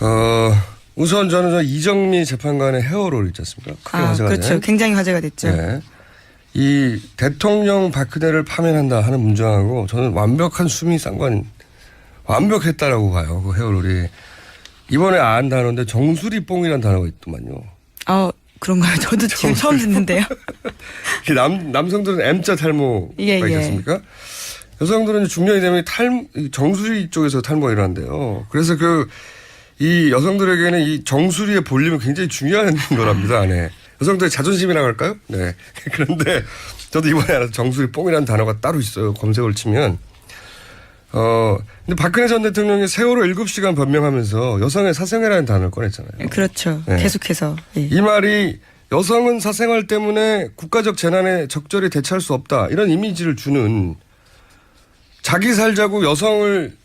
어, 우선 저는 저 이정미 재판관의 헤어롤 있지 않습니까? 크게 아, 화제가 그렇죠. 된. 굉장히 화제가 됐죠. 네. 이 대통령 박근혜를 파면한다 하는 문장하고 저는 완벽한 수미 쌍관 완벽했다라고 봐요. 그 헤어롤이. 이번에 안 단어인데 정수리 뽕이라는 단어가 있더만요. 아, 그런가요? 저도 지금 처음 듣는데요. 남, 남성들은 M자 탈모가 예, 있지 예. 않습니까? 여성들은 이제 중년이 되면 탈, 이 정수리 쪽에서 탈모가 일어난대요. 그래서 그, 이 여성들에게는 이 정수리의 볼륨이 굉장히 중요한 거랍니다, 안에. 여성들의 자존심이라고 할까요? 네. 그런데 저도 이번에 알아서 정수리 뽕이라는 단어가 따로 있어요. 검색을 치면. 어, 근데 박근혜 전 대통령이 세월호 7시간 변명하면서 여성의 사생활이라는 단어를 꺼냈잖아요. 그렇죠. 네. 계속해서. 예. 이 말이 여성은 사생활 때문에 국가적 재난에 적절히 대처할 수 없다. 이런 이미지를 주는 자기 살자고 여성을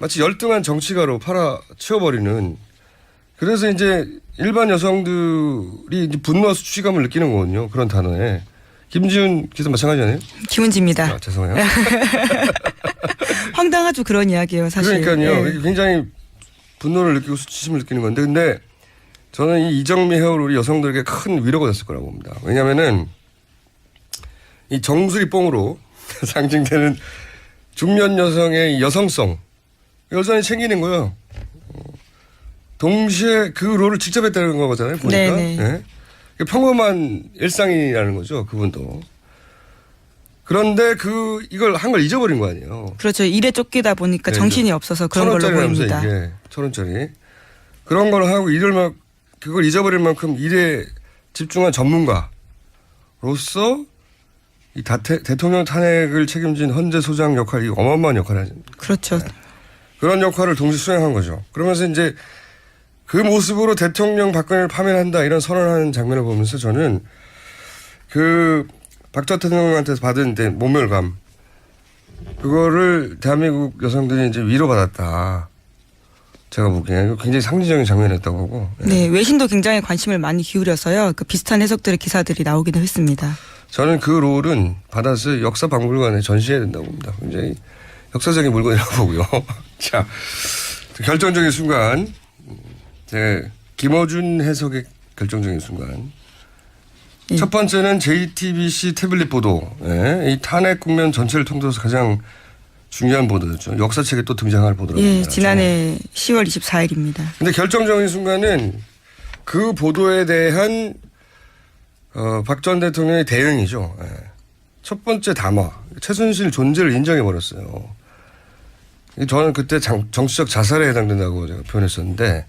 마치 열등한 정치가로 팔아 치워버리는 그래서 이제 일반 여성들이 이제 분노와 수치감을 느끼는 거거든요. 그런 단어에. 김지훈 기자 마찬가지 아니에요? 김은지입니다. 아, 죄송해요. 황당하죠. 그런 이야기예요, 사실. 그러니까요. 예. 이게 굉장히 분노를 느끼고 수치심을 느끼는 건데, 근데 저는 이 이정미 헤어롤이 여성들에게 큰 위로가 됐을 거라고 봅니다. 왜냐면은 이 정수리 뽕으로 상징되는 중년 여성의 이 여성성 여전히 챙기는 거예요. 어, 동시에 그 롤을 직접 했다는 거잖아요. 보니까. 네네. 예. 이게 평범한 일상이라는 거죠. 그분도. 그런데 그 이걸 한 걸 잊어버린 거 아니에요. 그렇죠. 일에 쫓기다 보니까 네, 정신이 없어서 그런 걸로 보입니다. 이게 천 원짜리 그런 걸 하고 일을 막 그걸 잊어버릴 만큼 일에 집중한 전문가로서 이 다태, 대통령 탄핵을 책임진 헌재 소장 역할이 어마어마한 역할을 하죠. 그렇죠. 그런 역할을 동시에 수행한 거죠. 그러면서 이제 그 모습으로 대통령 박근혜를 파면한다 이런 선언하는 장면을 보면서 저는 그박전 대통령한테 받은 이제 모멸감 그거를 대한민국 여성들이 이제 위로받았다. 제가 보기에는 굉장히 상징적인 장면이었다고 하고 예. 네, 외신도 굉장히 관심을 많이 기울여서요. 그 비슷한 해석들의 기사들이 나오기도 했습니다. 저는 그 롤은 받아서 역사 박물관에 전시해야 된다고 봅니다. 굉장히 역사적인 물건이라고 보고요. 자, 결정적인 순간, 제 김어준 해석의 결정적인 순간. 예. 첫 번째는 JTBC 태블릿 보도, 예, 이 탄핵 국면 전체를 통틀어서 가장 중요한 보도였죠. 역사책에 또 등장할 보도라고 예. 지난해 10월 24일입니다. 근데 결정적인 순간은 그 보도에 대한 어, 박 전 대통령의 대응이죠. 예. 첫 번째 담화 최순실 존재를 인정해 버렸어요. 저는 그때 장- 정치적 자살에 해당된다고 제가 표현했었는데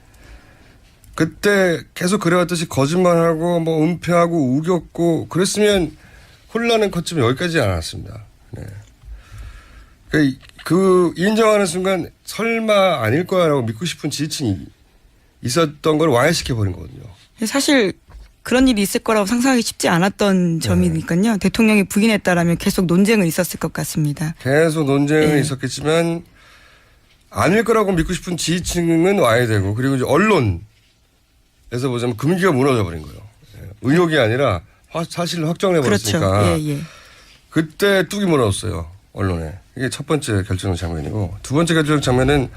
그때 계속 그래왔듯이 거짓말하고 뭐 은폐하고 우겼고 그랬으면 혼란은 컸지만 여기까지 않았습니다. 네. 그, 그 인정하는 순간 설마 아닐 거야라고 믿고 싶은 지지층이 있었던 걸 와해시켜 버린 거거든요. 사실 그런 일이 있을 거라고 상상하기 쉽지 네. 않았던 점이니까요. 대통령이 부인했다라면 계속 논쟁은 있었을 것 같습니다. 계속 논쟁은 예. 있었겠지만 아닐 거라고 믿고 싶은 지지층은 와야 되고 그리고 이제 언론에서 보자면 금기가 무너져 버린 거예요. 예. 의혹이 아니라 화- 사실을 확정해 그렇죠. 버렸으니까 예, 예. 그때 뚝이 무너졌어요 언론에 이게 첫 번째 결정 장면이고 두 번째 결정 장면은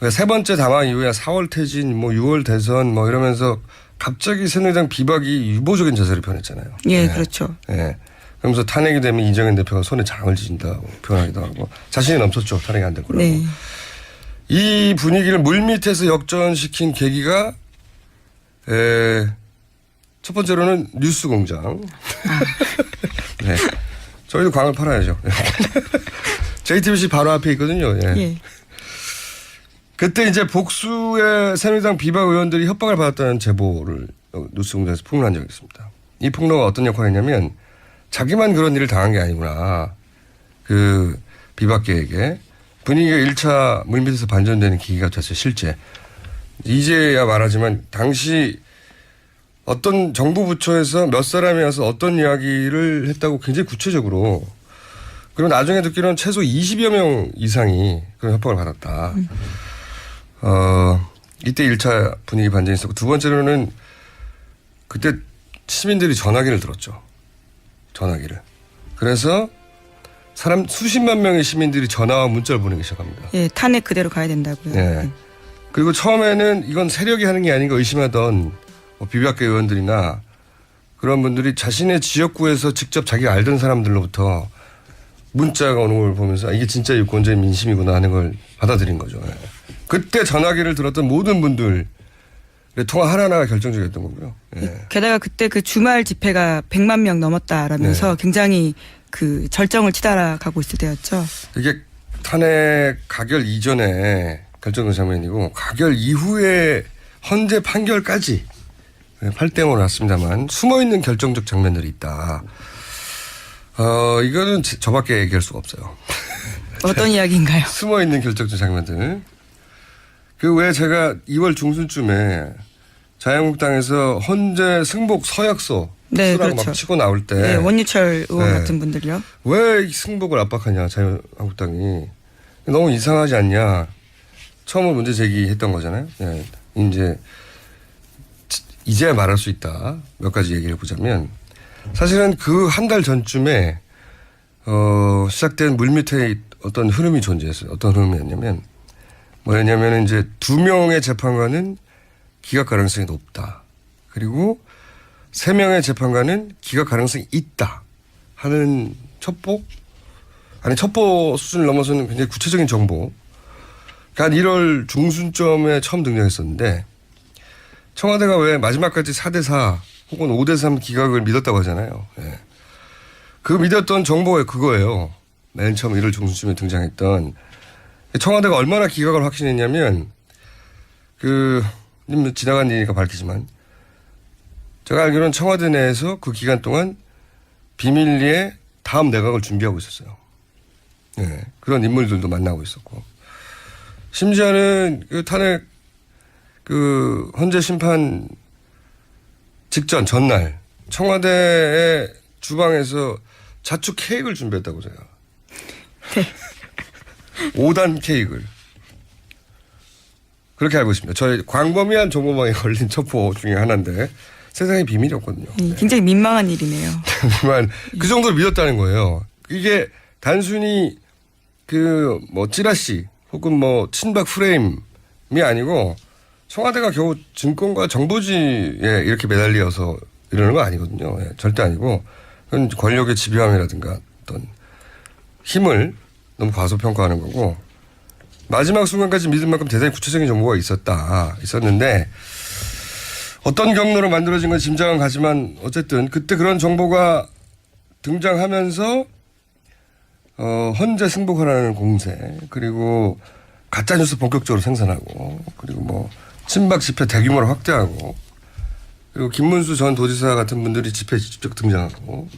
그세 번째 담화 이후에 4월 퇴진 뭐 6월 대선 뭐 이러면서 갑자기 새누리당 비박이 유보적인 자세를 표현했잖아요. 예, 네. 그렇죠. 예. 그러면서 탄핵이 되면 이정현 대표가 손에 장을 쥐진다고 표현하기도 하고 자신이 넘쳤죠. 탄핵이 안 될 거라고. 네. 이 분위기를 물밑에서 역전시킨 계기가 에, 첫 번째로는 뉴스 공장. 네. 저희도 광을 팔아야죠. JTBC 바로 앞에 있거든요. 예. 예. 그때 이제 복수의 새누리당 비박 의원들이 협박을 받았다는 제보를 뉴스 공장에서 폭로한 적이 있습니다. 이 폭로가 어떤 역할을 했냐면 자기만 그런 일을 당한 게 아니구나. 그 비박계에게 분위기가 1차 물밑에서 반전되는 계기가 됐어요. 실제. 이제야 말하지만 당시 어떤 정부 부처에서 몇 사람이 와서 어떤 이야기를 했다고 굉장히 구체적으로 그리고 나중에 듣기로는 최소 20여 명 이상이 그런 협박을 받았다. 어, 이때 1차 분위기 반전이 있었고 두 번째로는 그때 시민들이 전화기를 들었죠. 전화기를. 그래서 사람 수십만 명의 시민들이 전화와 문자를 보내기 시작합니다. 예, 탄핵 그대로 가야 된다고요. 예. 그리고 처음에는 이건 세력이 하는 게 아닌가 의심하던 뭐 비박계 의원들이나 그런 분들이 자신의 지역구에서 직접 자기가 알던 사람들로부터 문자가 오는 걸 보면서 아, 이게 진짜 유권자의 민심이구나 하는 걸 받아들인 거죠. 예. 그때 전화기를 들었던 모든 분들 통화 하나하나가 결정적이었던 거고요. 예. 게다가 그때 그 주말 집회가 100만 명 넘었다라면서 네. 굉장히 그 절정을 치달아가고 있을 때였죠. 이게 탄핵 가결 이전에 결정된 장면이고 가결 이후에 헌재 판결까지 8대5 났습니다만 숨어있는 결정적 장면들이 있다. 어, 이거는 제- 저밖에 얘기할 수가 없어요. 어떤 이야기인가요? 숨어있는 결정적 장면들. 그 외에 제가 2월 중순쯤에 자유한국당에서 헌재 승복 서약서 네, 쓰라고 그렇죠. 막 치고 나올 때 네, 원유철 의원 네. 같은 분들요. 왜 이 승복을 압박하냐 자유한국당이 너무 이상하지 않냐 처음으로 문제 제기했던 거잖아요. 예. 이제 지- 이제야 말할 수 있다 몇 가지 얘기를 보자면 사실은 그 한 달 전쯤에 어 시작된 물밑에 어떤 흐름이 존재했어요. 어떤 흐름이었냐면 뭐였냐면 이제 두 명의 재판관은 기각 가능성이 높다. 그리고 세 명의 재판관은 기각 가능성이 있다 하는 첩보 아니 첩보 수준을 넘어서는 굉장히 구체적인 정보. 한 1월 중순점에 처음 등장했었는데 청와대가 왜 마지막까지 4대 4 혹은 5대 3 기각을 믿었다고 하잖아요. 예. 그 믿었던 정보가 그거예요. 맨 처음 1월 중순쯤에 등장했던 청와대가 얼마나 기각을 확신했냐면 그님 지나간 일이니까 밝히지만 제가 알기로는 청와대 내에서 그 기간 동안 비밀리에 다음 내각을 준비하고 있었어요. 예, 그런 인물들도 만나고 있었고. 심지어는 그 탄핵 그 헌재 심판 직전 전날 청와대의 주방에서 자축 케이크를 준비했다고 제가. 네. 5단 케이크를. 그렇게 알고 있습니다. 저희 광범위한 정보망에 걸린 첩보 중에 하나인데 세상에 비밀이 없거든요. 음, 굉장히 민망한 일이네요. 하지만 그 정도로 믿었다는 거예요. 이게 단순히 그 뭐 찌라시 혹은 뭐 친박 프레임이 아니고 청와대가 겨우 증권과 정보지에 이렇게 매달려서 이러는 거 아니거든요. 예, 절대 아니고 그건 권력의 집요함이라든가 어떤 힘을 너무 과소평가하는 거고 마지막 순간까지 믿을 만큼 대단히 구체적인 정보가 있었다. 있었는데 어떤 경로로 만들어진 건 짐작은 가지만 어쨌든 그때 그런 정보가 등장하면서 어, 헌재 승복하라는 공세 그리고 가짜 뉴스 본격적으로 생산하고 그리고 뭐 친박 집회 대규모로 확대하고 그리고 김문수 전 도지사 같은 분들이 집회에 직접 등장하고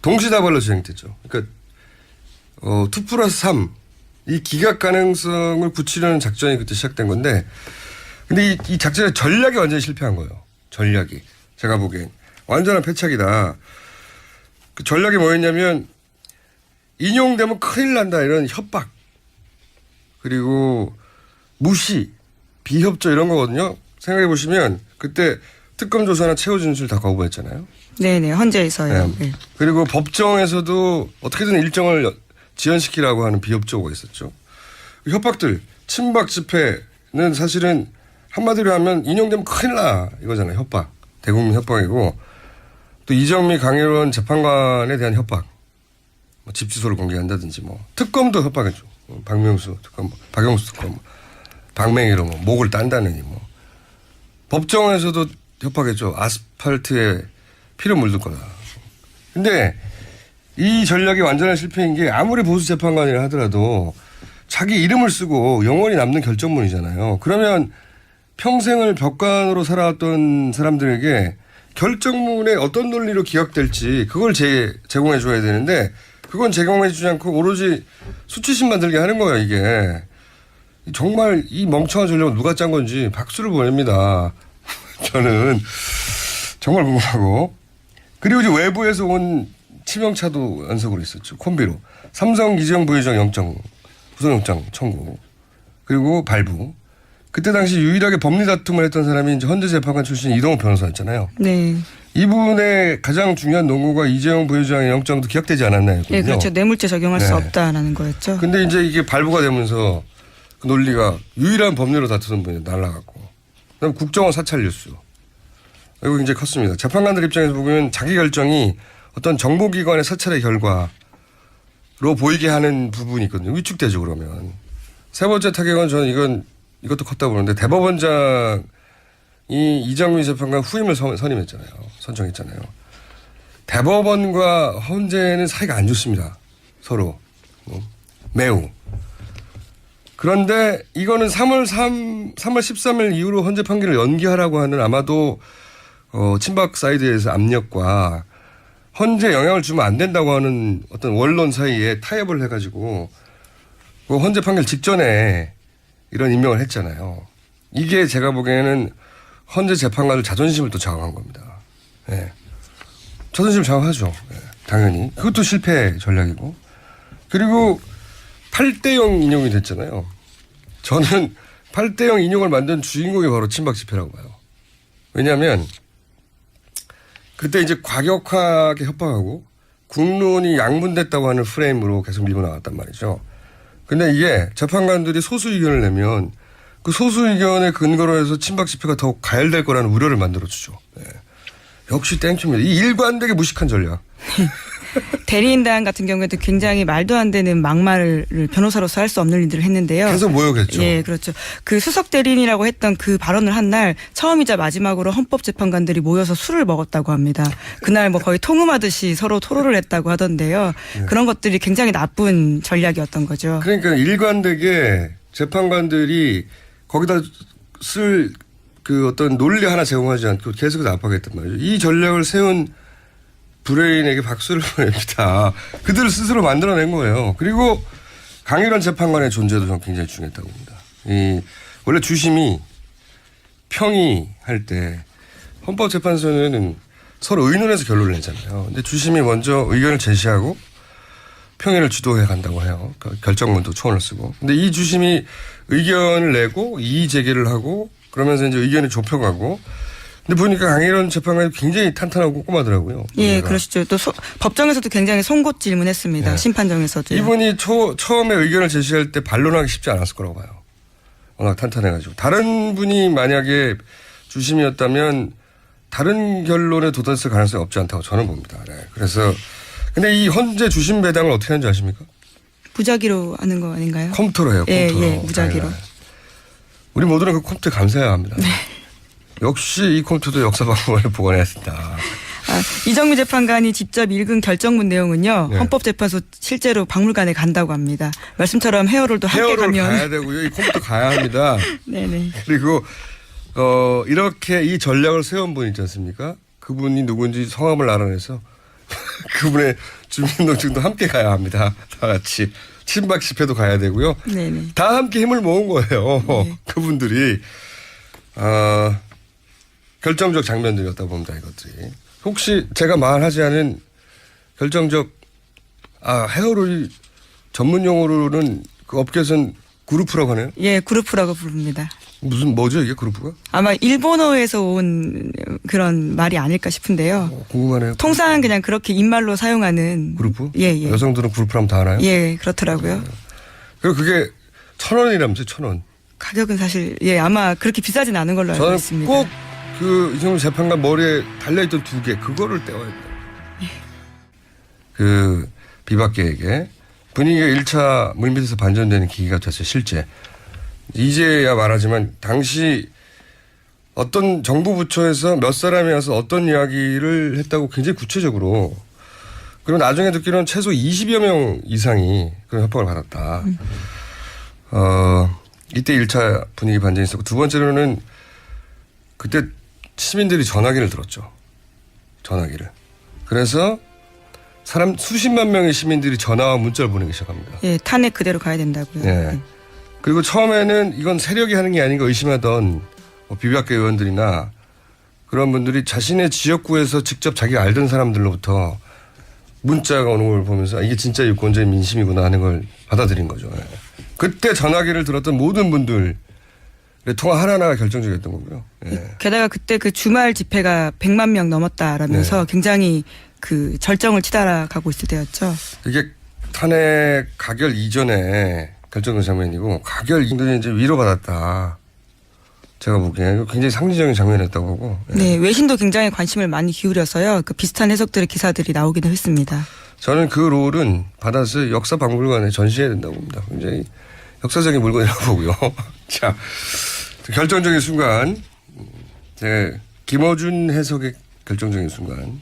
동시다발로 진행됐죠. 그러니까 어, 2 플러스 3. 이 기각 가능성을 굳히려는 작전이 그때 시작된 건데 근데 이, 이 작전의 전략이 완전히 실패한 거예요. 전략이. 제가 보기엔. 완전한 패착이다. 그 전략이 뭐였냐면 인용되면 큰일 난다 이런 협박. 그리고 무시, 비협조 이런 거거든요. 생각해 보시면 그때 특검 조사나 최후 진술 다 거부했잖아요. 네네, 헌재에서요. 네. 네. 그리고 법정에서도 어떻게든 일정을 지연시키라고 하는 비협조가 있었죠. 협박들, 친박 집회는 사실은 한마디로 하면 인용되면 큰일 나 이거잖아요. 협박. 대국민 협박이고 또 이정미 강일원 재판관에 대한 협박. 뭐 집 주소를 공개한다든지 뭐 특검도 협박했죠. 뭐 박명수 특검, 박영수 특검, 뭐 박맹이로 뭐 목을 딴다느니 뭐 법정에서도 협박했죠. 아스팔트에 피를 물들 거다. 근데 이 전략이 완전한 실패인 게 아무리 보수 재판관이라 하더라도 자기 이름을 쓰고 영원히 남는 결정문이잖아요. 그러면 평생을 벽관으로 살아왔던 사람들에게 결정문에 어떤 논리로 기각될지 그걸 제, 제공해 줘야 되는데 그건 제공해 주지 않고 오로지 수치심 만 들게 하는 거예요, 이게. 정말 이 멍청한 전략을 누가 짠 건지 박수를 보냅니다. 저는 정말 궁금하고. 그리고 이제 외부에서 온 치명차도 연속으로 있었죠. 콤비로. 삼성 이재용 부회장 영장, 구속영장 청구. 그리고 발부. 그때 당시 유일하게 법리 다툼을 했던 사람이 이제 헌재 재판관 출신 이동욱 변호사였잖아요. 네. 이분의 가장 중요한 논거가 이재용 부회장의 영장도 기각되지 않았나요? 네, 그렇죠. 뇌물죄 적용할 수 네. 없다라는 거였죠. 근데 이제 이게 발부가 되면서 그 논리가 유일한 법률로 다투던 분이 날라갔고 그다음 국정원 사찰 뉴스 이거 굉장히 컸습니다. 재판관들 입장에서 보면 자기 결정이 어떤 정보기관의 사찰의 결과로 보이게 하는 부분이 있거든요. 위축되죠 그러면 세 번째 타격은 저는 이건 이것도 컸다고 보는데 대법원장이 이정민 재판관 후임을 선- 선임했잖아요. 선정했잖아요. 대법원과 헌재는 사이가 안 좋습니다. 서로. 어, 매우. 그런데 이거는 3월 3, 3월 13일 이후로 헌재 판결을 연기하라고 하는 아마도 어, 친박 사이드에서 압력과 헌재 영향을 주면 안 된다고 하는 어떤 원론 사이에 타협을 해가지고 그 헌재 판결 직전에 이런 임명을 했잖아요. 이게 제가 보기에는 헌재 재판관들 자존심을 또 저항한 겁니다. 예. 자존심 장악하죠. 예, 당연히. 그것도 실패 전략이고. 그리고 8대0 인용이 됐잖아요. 저는 8대0 인용을 만든 주인공이 바로 친박 집회라고 봐요. 왜냐하면 그때 이제 과격하게 협박하고 국론이 양분됐다고 하는 프레임으로 계속 밀고 나갔단 말이죠. 근데 이게 재판관들이 소수 의견을 내면 그 소수 의견의 근거로 해서 친박 집회가 더욱 가열될 거라는 우려를 만들어주죠. 예. 역시 땡큐입니다. 이 일관되게 무식한 전략. 대리인단 같은 경우에도 굉장히 말도 안 되는 막말을 변호사로서 할 수 없는 일들을 했는데요. 계속 모욕했죠. 예, 그렇죠. 그 수석 대리인이라고 했던 그 발언을 한 날 처음이자 마지막으로 헌법재판관들이 모여서 술을 먹었다고 합니다. 그날 뭐 거의 통음하듯이 서로 토론을 했다고 하던데요. 예. 그런 것들이 굉장히 나쁜 전략이었던 거죠. 그러니까 일관되게 재판관들이 거기다 쓸 그 어떤 논리 하나 제공하지 않고 계속해서 압박했단 말이죠. 이 전략을 세운 브레인에게 박수를 보냅니다. 그들 스스로 만들어낸 거예요. 그리고 강일원 재판관의 존재도 저는 굉장히 중요했다고 봅니다. 이 원래 주심이 평의할 때 헌법재판소는 서로 의논해서 결론을 내잖아요. 근데 주심이 먼저 의견을 제시하고 평의를 주도해 간다고 해요. 그 결정문도 초원을 쓰고. 근데 이 주심이 의견을 내고 이의 제기를 하고 그러면서 이제 의견이 좁혀가고. 근데 보니까 강일원 재판관이 굉장히 탄탄하고 꼼꼼하더라고요. 예, 논리가. 그러시죠. 또 소- 법정에서도 굉장히 송곳 질문했습니다. 예. 심판정에서도. 이분이 초, 처음에 의견을 제시할 때 반론하기 쉽지 않았을 거라고 봐요. 워낙 탄탄해가지고. 다른 분이 만약에 주심이었다면 다른 결론에 도달했을 가능성이 없지 않다고 저는 봅니다. 네. 그래서 근데 이 헌재 주심 배당을 어떻게 하는지 아십니까? 무작위로 하는 거 아닌가요? 컴퓨터로 해요. 예, 컴퓨터로. 예, 무작위로. 네, 네. 우리 모두는 그 컴퓨터 감사해야 합니다. 역시 이 컴퓨터도 역사 보관해야 된다. 아, 이정미 재판관이 직접 읽은 결정문 내용은요. 네. 헌법재판소 실제로 박물관에 간다고 합니다. 말씀처럼 헤어롤도 함께 헤어롤 가면. 가야 되고요. 이 컴퓨터 가야 합니다. 네네. 그리고 어 이렇게 이 전략을 세운 분 있지 않습니까? 그분이 누군지 성함을 알아내서 그분의 주민등록증도 함께 가야 합니다. 다 같이 친박 집회도 가야 되고요. 네네. 다 함께 힘을 모은 거예요. 네. 그분들이 아 결정적 장면들이었다 봅니다. 이것들이 혹시 제가 말하지 않은 결정적 아 헤어롤이 전문 용어로는 그 업계에서는 그룹프라고 하네요. 예, 그룹프라고 부릅니다. 무슨 뭐죠 이게 그룹프가? 아마 일본어에서 온 그런 말이 아닐까 싶은데요. 어, 궁금하네요. 통상 그냥 그렇게 입말로 사용하는 그룹프? 예, 예. 여성들은 그룹프라면 다 알아요? 예, 그렇더라고요. 그리고 그게 천 원이라면서요, 천 원. 가격은 사실 예, 아마 그렇게 비싸진 않은 걸로 알고 있습니다. 꼭 그 이정민 재판관 머리에 달려있던 두 개, 그거를 떼어야 된다. 그 비박계에게 분위기가 1차 물밑에서 반전되는 기기가 됐어요, 실제. 이제야 말하지만 당시 어떤 정부 부처에서 몇 사람이 와서 어떤 이야기를 했다고 굉장히 구체적으로 그리고 나중에 듣기로는 최소 20여 명 이상이 그런 협박을 받았다. 어, 이때 1차 분위기 반전이 있었고 두 번째로는 그때 시민들이 전화기를 들었죠. 전화기를. 그래서 사람 수십만 명의 시민들이 전화와 문자를 보내기 시작합니다. 예, 탄핵 그대로 가야 된다고요. 예. 그리고 처음에는 이건 세력이 하는 게 아닌가 의심하던 뭐 비박계 의원들이나 그런 분들이 자신의 지역구에서 직접 자기가 알던 사람들로부터 문자가 오는 걸 보면서 아, 이게 진짜 유권자의 민심이구나 하는 걸 받아들인 거죠. 예. 그때 전화기를 들었던 모든 분들의 통화 하나하나가 결정적이었던 거고요. 예. 게다가 그때 그 주말 집회가 100만 명 넘었다라면서 네. 굉장히 그 절정을 치달아가고 있을 때였죠. 이게 탄핵 가결 이전에 결정된 장면이고 가결 이들이 이제 위로받았다. 제가 보기에는 굉장히 상징적인 장면이었다고 보고 예. 네, 외신도 굉장히 관심을 많이 기울여서요. 그 비슷한 해석들의 기사들이 나오기도 했습니다. 저는 그 롤은 받아서 역사 박물관에 전시해야 된다고 봅니다. 굉장히 역사적인 물건이라고 보고요. 자, 결정적인 순간, 네, 김어준 해석의 결정적인 순간.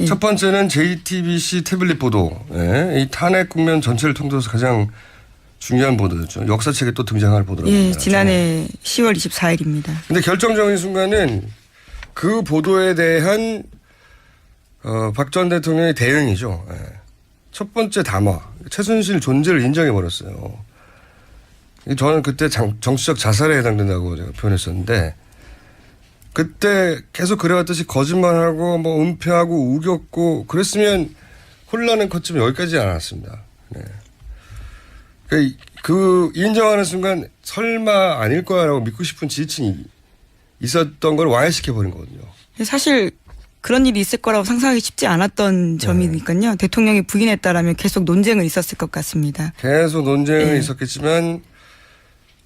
예. 첫 번째는 JTBC 태블릿 보도, 예, 이 탄핵 국면 전체를 통틀어서 가장 중요한 보도였죠. 역사책에 또 등장할 보도라고 예, 봅니다. 지난해 10월 24일입니다. 근데 결정적인 순간은 그 보도에 대한 어, 박 전 대통령의 대응이죠. 예. 첫 번째 담화 최순실 존재를 인정해 버렸어요. 저는 그때 장- 정치적 자살에 해당된다고 제가 표현했었는데 그때 계속 그래왔듯이 거짓말하고 뭐 은폐하고 우겼고 그랬으면 혼란은 컸지만 여기까지 않았습니다. 네. 그, 그 인정하는 순간 설마 아닐 거야라고 믿고 싶은 지지층이 있었던 걸 와해시켜 버린 거거든요. 사실 그런 일이 있을 거라고 상상하기 쉽지 않았던 점이니까요. 대통령이 부인했다라면 계속 논쟁은 있었을 것 같습니다. 계속 논쟁은 예. 있었겠지만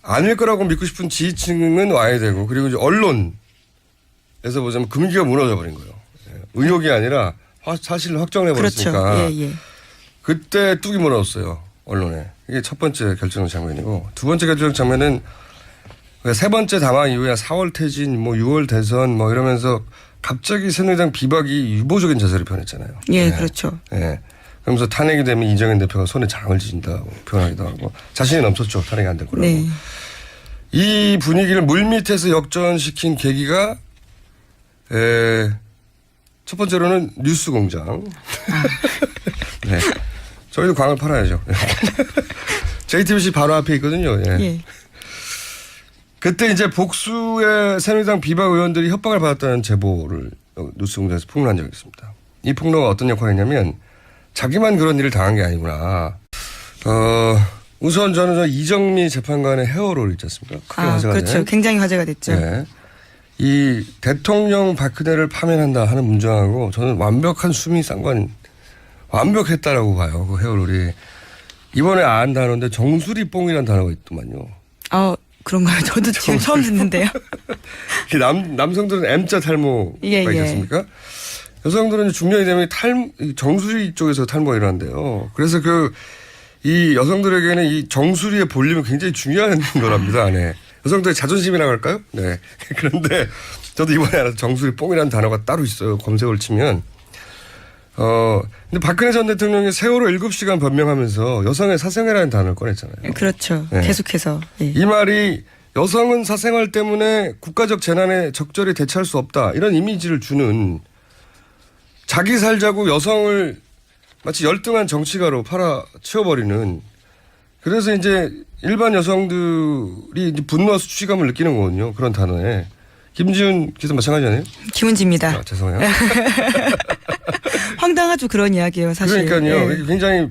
아닐 거라고 믿고 싶은 지지층은 와야 되고 그리고 이제 언론에서 보자면 금기가 무너져 버린 거예요. 예. 의혹이 아니라 화- 사실을 확정해 그렇죠. 버렸으니까 예, 예. 그때 뚝이 무너졌어요 언론에 이게 첫 번째 결정 장면이고 두 번째 결정 장면은 그세 번째 담화 이후에 4월 퇴진 뭐 6월 대선 뭐 이러면서 갑자기 새누리당 비박이 유보적인 자세를 표현했잖아요. 예, 네. 그렇죠. 예. 그러면서 탄핵이 되면 이정현 대표가 손에 장을 쥐신다고 표현하기도 하고 자신이 넘쳤죠. 탄핵이 안 될 거라고. 네. 이 분위기를 물밑에서 역전시킨 계기가 에, 첫 번째로는 뉴스 공장. 네. 저희도 광을 팔아야죠. JTBC 바로 앞에 있거든요. 예. 예. 그때 이제 복수의 새누리당 비박 의원들이 협박을 받았다는 제보를 뉴스 공장에서 폭로한 적이 있습니다. 이 폭로가 어떤 역할이냐면 자기만 그런 일을 당한 게 아니구나. 어, 우선 저는 저 이정미 재판관의 헤어롤 있지 않습니까? 크게 아, 화제가 그렇죠. 된. 굉장히 화제가 됐죠. 네. 이 대통령 박근혜를 파면한다 하는 문장하고 저는 완벽한 수미 쌍관 완벽했다라고 봐요. 그 헤어롤이. 이번에 안 단어인데 정수리 뽕이라는 단어가 있더만요. 아, 그런가요? 저도 지금 처음 듣는데요. 남, 남성들은 M자 탈모가 예, 있지 예. 않습니까? 여성들은 중년이 되면 탈, 이 정수리 쪽에서 탈모가 일어난대요. 그래서 그, 이 여성들에게는 이 정수리의 볼륨이 굉장히 중요한 거랍니다, 안에. 여성들의 자존심이라고 할까요? 네. 그런데 저도 이번에 알아서 정수리 뽕이라는 단어가 따로 있어요. 검색을 치면. 어, 근데 박근혜 전 대통령이 세월호 7시간 변명하면서 여성의 사생애라는 단어를 꺼냈잖아요. 그렇죠. 네. 계속해서. 예. 이 말이 여성은 사생활 때문에 국가적 재난에 적절히 대처할 수 없다. 이런 이미지를 주는 자기 살자고 여성을 마치 열등한 정치가로 팔아 치워버리는 그래서 이제 일반 여성들이 이제 분노와 수치감을 느끼는 거거든요. 그런 단어에. 김지훈 기자 마찬가지 아니에요? 김은지입니다. 아, 죄송해요. 황당하죠. 그런 이야기예요, 사실. 그러니까요. 예. 굉장히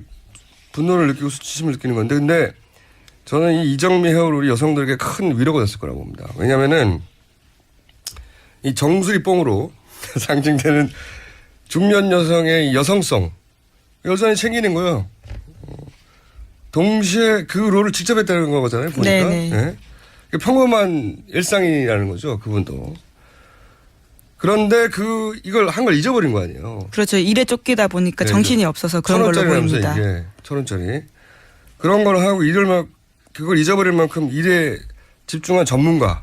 분노를 느끼고 수치심을 느끼는 건데, 근데 저는 이 이정미 헤어롤이 여성들에게 큰 위로가 됐을 거라고 봅니다. 왜냐면은 이 정수리 뽕으로 상징되는 중년 여성의 이 여성성 여전히 챙기는 거예요. 어, 동시에 그 롤을 직접 했다는 거잖아요. 보니까. 네네. 예? 이게 평범한 일상이라는 거죠. 그분도. 그런데 그 이걸 한 걸 잊어버린 거 아니에요. 그렇죠. 일에 쫓기다 보니까 네, 정신이 없어서 그런 걸로 보입니다. 이게 천 원짜리 그런 걸 하고 일을 막 그걸 잊어버릴 만큼 일에 집중한 전문가로서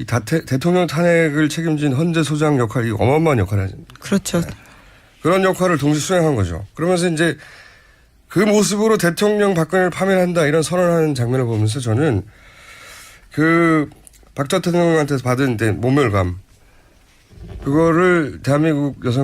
이 다태, 대통령 탄핵을 책임진 헌재 소장 역할이 어마어마한 역할을 하죠. 그렇죠. 그런 역할을 동시에 수행한 거죠. 그러면서 이제 그 모습으로 대통령 박근혜를 파면한다 이런 선언하는 장면을 보면서 저는 그박전 대통령한테 받은 모멸감 그거를 대한민국 여성